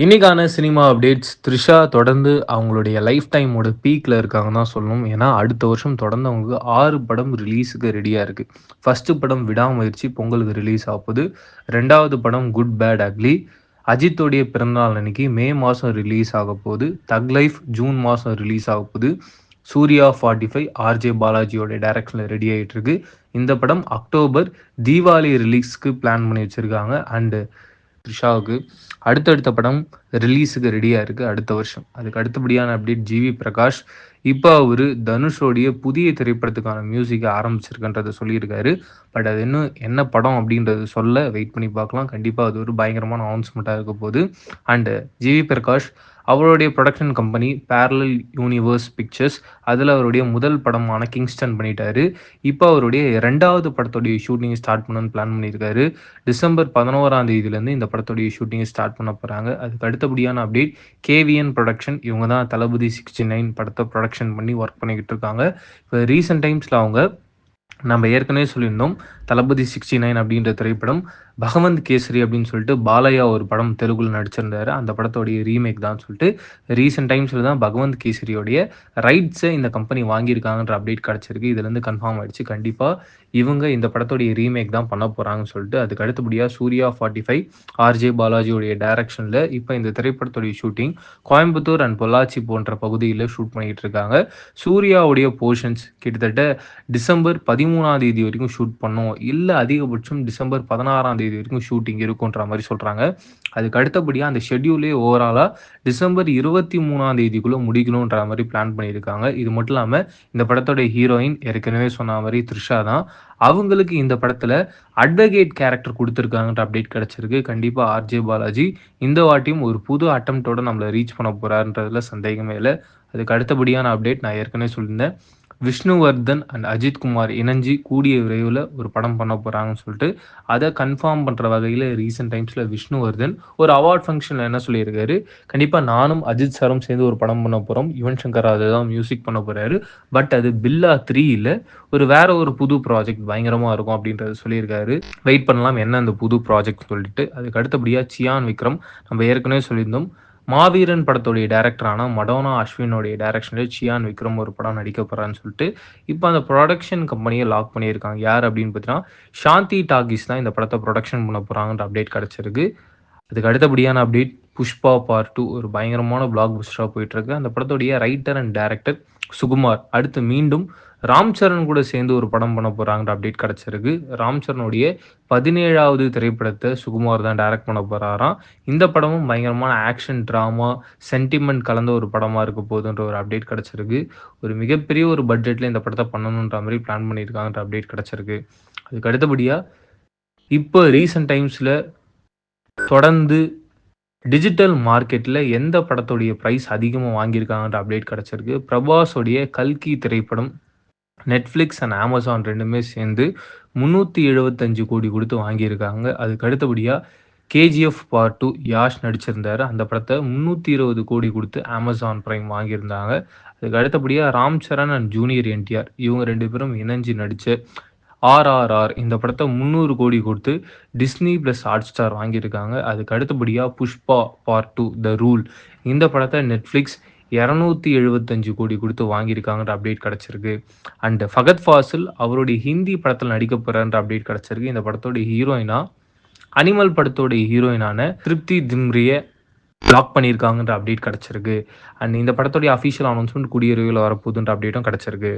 இன்னைக்கான cinema updates Trisha தொடர்ந்து அவங்களுடைய லைஃப் டைமோட பீக்கில் இருக்காங்கன்னு தான் சொல்லணும். ஏன்னா அடுத்த வருஷம் தொடர்ந்து அவங்களுக்கு ஆறு படம் ரிலீஸுக்கு ரெடியாக இருக்குது ஃபஸ்ட்டு படம் விடாமுயற்சி பொங்கலுக்கு ரிலீஸ் ஆகுது ரெண்டாவது படம் குட் பேட் அக்லி அஜித்தோடைய பிறந்தநாள் அன்னைக்கு மே மாதம் ரிலீஸ் ஆக போகுது தக் லைஃப் ஜூன் மாதம் ரிலீஸ் ஆக போகுது சூர்யா ஃபார்ட்டி ஃபைவ் ஆர்ஜே பாலாஜியோட டைரக்ஷனில் ரெடி ஆகிட்டு இருக்கு. இந்த படம் அக்டோபர் தீபாவளி ரிலீஸ்க்கு பிளான் பண்ணி வச்சுருக்காங்க. அண்டு த்ரிஷாவுக்கு அடுத்தடுத்த படம் ரிலீஸுக்கு ரெடியாக இருக்குது அடுத்த வருஷம். அதுக்கு அடுத்தபடியான அப்டேட் ஜிவி பிரகாஷ். இப்போ அவர் தனுஷோடைய புதிய திரைப்படத்துக்கான மியூசிக்கை ஆரம்பிச்சிருக்கன்றத சொல்லியிருக்காரு. பட் அது இன்னும் என்ன படம் அப்படின்றது சொல்ல வெயிட் பண்ணி பார்க்கலாம். கண்டிப்பாக அது ஒரு பயங்கரமான அனௌன்ஸ்மெண்ட்டாக இருக்க போகுது. அண்டு ஜிவி பிரகாஷ் அவருடைய production company parallel universe pictures அதில் அவருடைய முதல் படமான கிங்ஸ்டன் பண்ணிட்டாரு. இப்போ அவருடைய ரெண்டாவது படத்துடைய ஷூட்டிங் ஸ்டார்ட் பண்ணணும்னு பிளான் பண்ணியிருக்காரு. டிசம்பர் பதினோராம் தேதியிலேருந்து இந்த படத்துடைய ஷூட்டிங் ஸ்டார்ட் பண்ண போகிறாங்க அதுக்கு அடுத்தபடியான அப்டேட் கேவிஎன் ப்ரொடக்ஷன் இவங்க தான் தளபதி சிக்ஸ்டி நைன் படத்தை ப்ரொடக்ஷன் பண்ணி ஒர்க் பண்ணிக்கிட்டு இருக்காங்க. இப்போ ரீசெண்ட் டைம்ஸில் அவங்க நம்ம ஏற்கனவே சொல்லியிருந்தோம் தளபதி சிக்ஸ்டி நைன் அப்படின்ற திரைப்படம் பகவந்த் கேசரி அப்படின்னு சொல்லிட்டு பாலையா ஒரு படம் தெலுங்குல நடிச்சிருந்தாரு. அந்த படத்தோடைய ரீமேக் தான் சொல்லிட்டு ரீசெண்ட் டைம்ஸில் தான் பகவந்த் கேசரியோடைய ரைட்ஸை இந்த கம்பெனி வாங்கியிருக்காங்கன்ற அப்டேட் கிடச்சிருக்கு. இதுலேருந்து கன்ஃபார்ம் ஆயிடுச்சு. கண்டிப்பாக இவங்க இந்த படத்தோடைய ரீமேக் தான் பண்ண போகிறாங்கன்னு சொல்லிட்டு அதுக்கு அடுத்தபடியாக சூர்யா ஃபார்ட்டி ஃபைவ் ஆர்ஜே பாலாஜியோடைய டைரக்ஷனில் இப்போ இந்த திரைப்படத்துடைய ஷூட்டிங் கோயம்புத்தூர் அண்ட் பொள்ளாச்சி போன்ற பகுதியில் ஷூட் பண்ணிகிட்டு இருக்காங்க. சூர்யாவுடைய போர்ஷன்ஸ் கிட்டத்தட்ட டிசம்பர் பதிமூணு பதிமூணாம் தேதி வரைக்கும் ஷூட் பண்ணோம். இல்லை அதிகபட்சம் டிசம்பர் பதினாறாம் தேதி வரைக்கும் ஷூட்டிங் இருக்குன்ற மாதிரி சொல்கிறாங்க அதுக்கு அடுத்தபடியாக அந்த ஷெட்யூலே ஓவராலாக டிசம்பர் இருபத்தி மூணாம் தேதிக்குள்ளே முடிக்கணுன்ற மாதிரி பிளான் பண்ணியிருக்காங்க. இது மட்டும் இல்லாமல் இந்த படத்தோட ஹீரோயின் ஏற்கனவே சொன்ன மாதிரி த்ரிஷா தான். அவங்களுக்கு இந்த படத்தில் அட்வொகேட் கேரக்டர் கொடுத்துருக்காங்கன்ற அப்டேட் கிடச்சிருக்கு. கண்டிப்பாக ஆர்ஜே பாலாஜி இந்த வாட்டியும் ஒரு புது அட்டம்ப்டோட நம்மளை ரீச் பண்ண போகிறாருன்றதுல சந்தேகமே இல்லை. அதுக்கு அடுத்தபடியான அப்டேட் நான் ஏற்கனவே சொல்லியிருந்தேன். விஷ்ணுவர்தன் அண்ட் அஜித் குமார் இணைஞ்சு கூடிய விரைவில் ஒரு படம் பண்ண போகிறாங்கன்னு சொல்லிட்டு அதை கன்ஃபார்ம் பண்ணுற வகையில் ரீசெண்ட் டைம்ஸில் விஷ்ணுவர்தன் ஒரு அவார்ட் ஃபங்க்ஷனில் என்ன சொல்லியிருக்காரு? கண்டிப்பாக நானும் அஜித் சாரும் சேர்ந்து ஒரு படம் பண்ண போகிறோம் யுவன் சங்கர் அதை தான் மியூசிக் பண்ண போகிறாரு பட் அது பில்லா த்ரீ இல்லை ஒரு வேற ஒரு புது ப்ராஜெக்ட் பயங்கரமாக இருக்கும் அப்படின்றத சொல்லியிருக்காரு. வெயிட் பண்ணலாம் என்ன அந்த புது ப்ராஜெக்ட் சொல்லிட்டு. அதுக்கு அடுத்தபடியாக சியான் விக்ரம் நம்ம ஏற்கனவே சொல்லியிருந்தோம். மாவீரன் படத்துடைய டேரக்டரான மடோனா அஸ்வினுடைய டேரக்ஷனில் சியான் விக்ரம் ஒரு படம் நடிக்க போகிறான்னு சொல்லிட்டு இப்போ அந்த ப்ரொடக்ஷன் கம்பெனியை லாக் பண்ணியிருக்காங்க. யார் அப்படின்னு பார்த்தீங்கன்னா சாந்தி டாகிஸ் தான் இந்த படத்தை ப்ரொடக்ஷன் பண்ண போகிறாங்கன்ற அப்டேட் கிடச்சிருக்கு. அதுக்கு அடுத்தபடியான அப்டேட் புஷ்பா பார்ட் டூ ஒரு பயங்கரமான பிளாக் புஸ்டராக போயிட்டுருக்கு அந்த படத்துடைய ரைட்டர் அண்ட் டேரக்டர் சுகுமார். அடுத்து மீண்டும் ராம் சரண் கூட சேர்ந்து ஒரு படம் பண்ண போகிறாங்கிற அப்டேட் கிடச்சிருக்கு. ராம் சரணுடைய பதினேழாவது திரைப்படத்தை சுகுமார் தான் டைரக்ட் பண்ண போகிறாராம் இந்த படமும் பயங்கரமான ஆக்ஷன் ட்ராமா சென்டிமெண்ட் கலந்த ஒரு படமாக இருக்க போகுதுன்ற ஒரு அப்டேட் கிடச்சிருக்கு. ஒரு மிகப்பெரிய ஒரு பட்ஜெட்டில் இந்த படத்தை பண்ணணுன்ற மாதிரி பிளான் பண்ணியிருக்காங்கன்ற அப்டேட் கிடச்சிருக்கு. அதுக்கு அடுத்தபடியாக இப்போ ரீசெண்ட் டைம்ஸில் தொடர்ந்து டிஜிட்டல் மார்க்கெட்டில் எந்த படத்துடைய ப்ரைஸ் அதிகமாக வாங்கியிருக்காங்கன்ற அப்டேட் கிடச்சிருக்கு. பிரபாஸோடைய கல்கி திரைப்படம் நெட்ஃப்ளிக்ஸ் அண்ட் அமேசான் ரெண்டுமே சேர்ந்து முந்நூற்றி எழுபத்தஞ்சு கோடி கொடுத்து வாங்கியிருக்காங்க. அதுக்கு அடுத்தபடியாக கேஜிஎஃப் பார்ட் டூ யாஷ் நடிச்சிருந்தார். அந்த படத்தை முந்நூற்றி இருபது கோடி கொடுத்து அமேசான் ப்ரைம் வாங்கியிருந்தாங்க. அதுக்கு அடுத்தபடியாக Ram Charan and junior NTR இவங்க ரெண்டு பேரும் இணைஞ்சு நடித்த ஆர்ஆர்ஆர் இந்த படத்தை முந்நூறு கோடி கொடுத்து டிஸ்னி ப்ளஸ் ஹாட் ஸ்டார் வாங்கியிருக்காங்க. அதுக்கு அடுத்தபடியாக Pushpa part two the rule இந்த படத்தை நெட்ஃப்ளிக்ஸ் இரநூத்தி எழுபத்தஞ்சு கோடி கொடுத்து வாங்கியிருக்காங்கன்ற அப்டேட் கிடச்சிருக்கு. அண்ட் ஃபகத் ஃபாசில் அவருடைய ஹிந்தி படத்தில் நடிக்க போகிறான்ற அப்டேட் கிடச்சிருக்கு. இந்த படத்தோடைய ஹீரோயினா அனிமல் படத்தோடைய ஹீரோயினான திருப்தி திம்ரியை பிளாக் பண்ணியிருக்காங்கன்ற அப்டேட் கிடச்சிருக்கு. அண்ட் இந்த படத்தோடைய அஃபீஷியல் அனௌன்ஸ்மெண்ட் குடியுரிமையில் வரப்போகுதுன்ற அப்டேட்டும் கிடச்சிருக்கு.